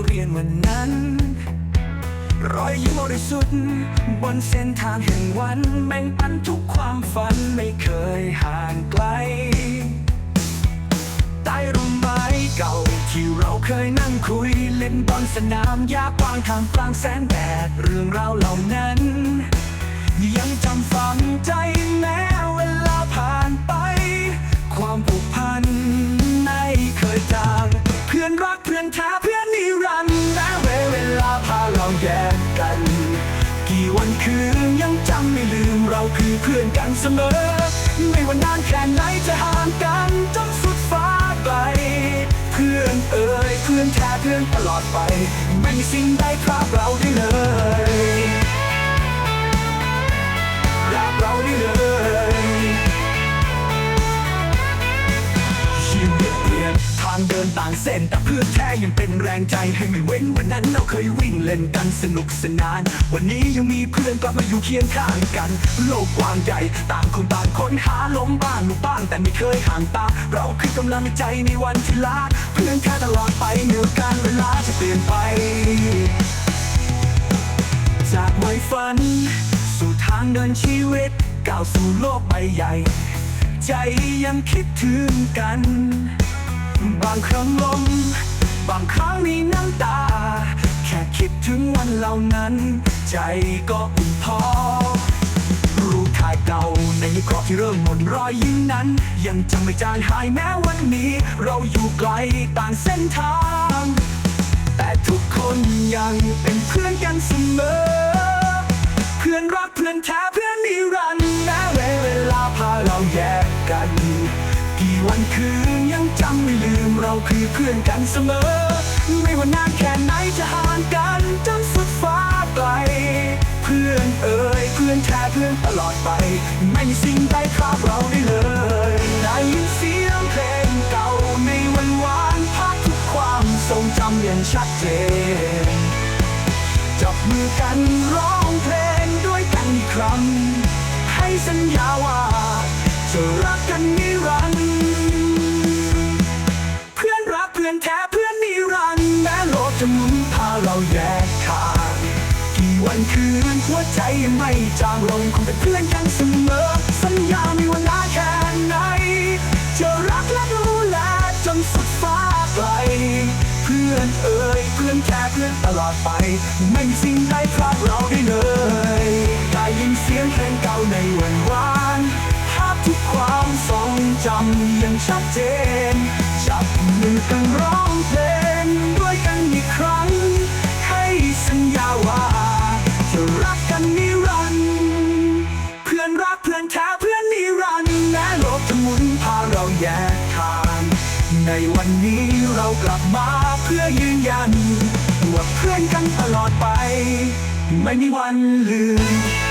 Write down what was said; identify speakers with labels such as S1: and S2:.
S1: วันนั้น รอยยิ้มบริสุทธิ์บนเส้นทางแห่งวันแบ่งปันทุกความฝันไม่เคยห่างไกล ใต้ร่มไม้เก่าที่เราเคยนั่งคุยเล่นบอลสนามหญ้ากว้างทางกลางแสงแดดเรื่องราวเหล่านั้น ยังจำฝังใจ คือเพื่อนกันเสมอ ไม่ว่านานแค่ไหนจะห่างกันจนสุดฟ้าไกล เพื่อนเอ่ยเพื่อนแท้เพื่อนตลอดไป ไม่มีสิ่งใดพรากเราได้เลยางเดินต่างเส้น แต่เพื่อแท้ยังเป็นแรงใจให้ไม่เว้นวันนั้นเราเคยวิ่งเล่นกันสนุกสนาน วันนี้ยังมีเพื่อนกลับมาอยู่เคียงข้างกัน โลกกว้างใหญ่ต่างคนต่างค้นหาล้มบ้างลุกบ้างแต่ไม่เคยห่างตา เราคือกำลังใจในวันที่ลาเพื่อนแท้ตลอดไปเหมื่อการเวลาจะเปลี่ยนไป จากวัยฝัน สู่ทางเดินชีวิตก้าวสู่โลกใบใหญ่ ใจยังคิดถึงกัน บางครั้งลม บางครั้งมีน้ำตา แค่คิดถึงวันเหล่านั้น ใจก็อุ่นพอ รูปถ่ายเก่าในกรอบที่เริ่มหมดรอยยิ้มนั้น ยังจำไม่จางหายแม้วันนี้ เราอยู่ไกลต่างเส้นทาง แต่ทุกคนยังเป็นเพื่อนกันเสมอ เพื่อนรักเพื่อนแท้เพื่อนนิรันดร์แม้เวลาพาเราแยกกัน กี่วันคืนำไม่ลืมเราคือเพื่อนกันเสมอ ไม่ว่านานแค่ไหนจะห่างกันจนสุดฟ้าไกล เพื่อนเอ่ยเพื่อนแท้เพื่อนตลอดไป ไม่มีสิ่งใดครอบเราได้เลยได้ยินเสียงเพลงเก่าในวันวานภาพทุกความทรงจำอย่างชัดเจน จับมือกันร้องเพลงด้วยกันอีกครั้งให้สัญญาว่าจะรักกันนิรันดร์ วันคืนหัวใจยังไม่จางลงคงเป็นเพื่อนกันเสมอ สัญญาไม่ว่านาแค่ไหน จะรักและดูแลจนสุดฟ้าไกล เพื่อนเอ่ยเพื่อนแค่เพื่อนตลอดไป ไม่มีสิ่งใดพลาดเราได้เลยได้ยินเสียงเพลงเก่าในวันวานภาพทุกความทรงจำยังชัดเจน จับมือกันร้องเพลงด้วยกันอีกครั้ง ให้สัญญาว่า จะรักกันนิรันดร์เพื่อนรักเพื่อนแท้เพื่อนนิรันดร์แม้โลกจะหมุนพาเราแยกทางในวันนี้เรากลับมาเพื่อยืนยันว่าเพื่อนกันตลอดไป ไม่มีวันลืมลืมลืม